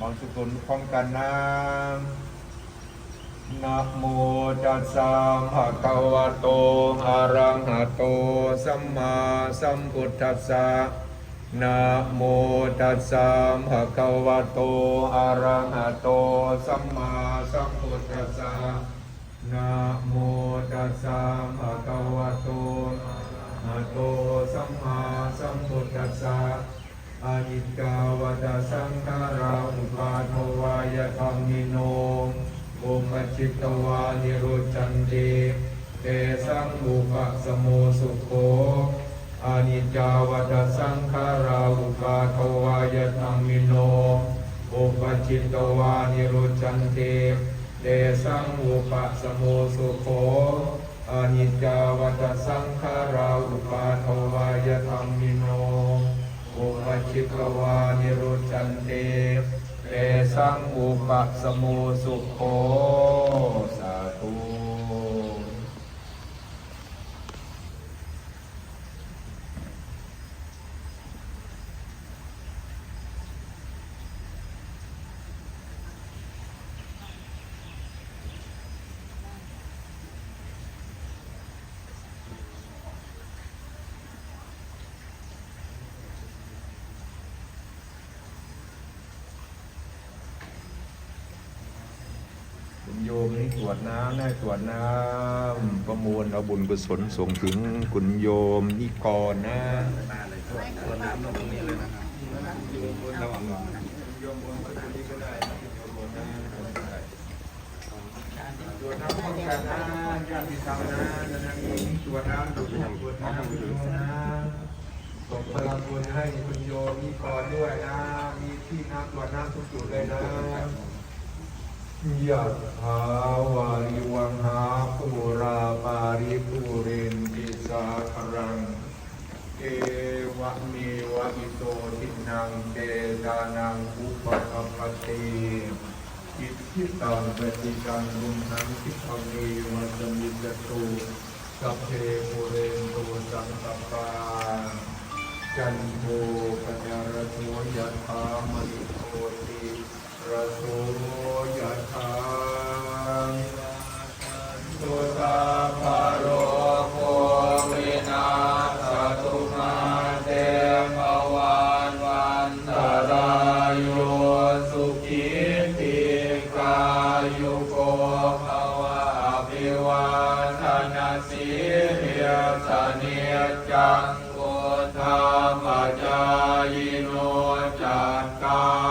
บางสุกุลพร้อมกันนะนะโมตัสสะภะคะวะโตอะระหะโตสัมมาสัมพุทธัสสะนะโมตัสสะภะคะวะโตอะระหะโตสัมมาสัมพุทธัสสะนะโมตัสสะภะคะวะโตอะระหะโตสัมมาสัมพุทธัสสะ อนิจจาวัฏสังขาราอุปาทวายธรรมิโนอุปจิตตวานิโรจันติเตสังอุปสมโมสุโขอนิจจาวัฏสังขาราอุปาทวายธรรมิโนอุปจิตตวานิโรจันติเตสังอุปสมโมสุโขอนิจจาวัฏสังขาราอุปาทวายธรรมิ ภิกวานิรุจันเตเตสังอุปสมุสุโคสาธุ คุณโยมนี่ตรวจน้ำได้ตรวจน้ำประมวลเอาบุญกุศลส่งถึงคุณโยมนี่ก่อนนะตรวจน้ำป้องกันนะญาติธรรมนะนะนี่ตรวจน้ำตรวจน้ำตรวจน้ำคุณโยมนะส่งพลังบุญให้คุณโยมนี่ก่อนด้วยนะ มีที่น้ำตรวจน้ำทุกจุดเลยนะ ยะถาวาริวังหาปูราปาริปูเรนติสาครัง เอวะเมวะอิโตทินังเตตานังอุปกัปปติอิทธิตังปฏิกังรุมหังคิปะเมวัสมิจตุสัพเพปุเรนตุสังกปาจันโทปญารโสิริยสเนจังโกธรรมจายโนจักกา